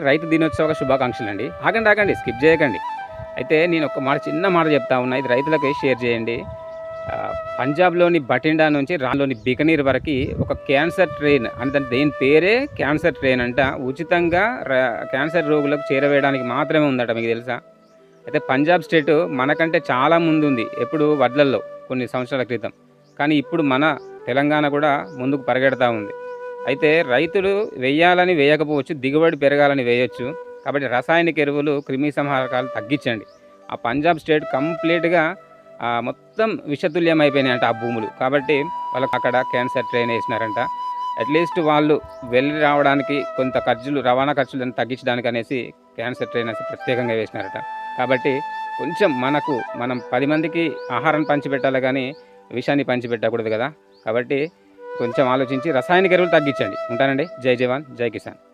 రైతు దినోత్సవ శుభాకాంక్షలు అండి. ఆగండి ఆగండి స్కిప్ చేయకండి. అయితే నేను ఒక మాట చిన్న మాట చెప్తా ఉన్నా ఇది రైతులకి షేర్ చేయండి. పంజాబ్లోని బఠిండా నుంచి రాలోని బికనీర్ వరకు ఒక క్యాన్సర్ ట్రైన్ అంటే దేని పేరే క్యాన్సర్ ట్రైన్ అంట. ఉచితంగా క్యాన్సర్ రోగులకు చేరవేయడానికి మాత్రమే ఉందట మీకు తెలుసా? అయితే పంజాబ్ స్టేట్ మనకంటే చాలా ముందు ఉంది ఎప్పుడు వడ్లల్లో కొన్ని సంవత్సరాల క్రితం. కానీ ఇప్పుడు మన తెలంగాణ కూడా ముందుకు పరిగెడతా ఉంది. అయితే రైతులు వేయాలని వేయకపోవచ్చు దిగుబడి పెరగాలని వేయొచ్చు. కాబట్టి రసాయనిక ఎరువులు క్రిమి సంహారకాలు తగ్గించండి. ఆ పంజాబ్ స్టేట్ కంప్లీట్గా మొత్తం విషతుల్యం అయిపోయినాయంట ఆ భూములు. కాబట్టి వాళ్ళకి అక్కడ క్యాన్సర్ ట్రైన్ వేసినారంట. అట్లీస్ట్ వాళ్ళు వెళ్ళి రావడానికి కొంత ఖర్చులు రవాణా ఖర్చులను తగ్గించడానికి అనేసి క్యాన్సర్ ట్రైన్ అనేసి ప్రత్యేకంగా వేసినారట. కాబట్టి కొంచెం మనకు మనం పది మందికి ఆహారం పంచిపెట్టాలి కానీ విషాన్ని పంచిపెట్టకూడదు కదా. కాబట్టి కొంచెం ఆలోచించి రసాయనిక ఎరువులు తగ్గించండి. ఉంటానండి. జై జవాన్ జై కిసాన్.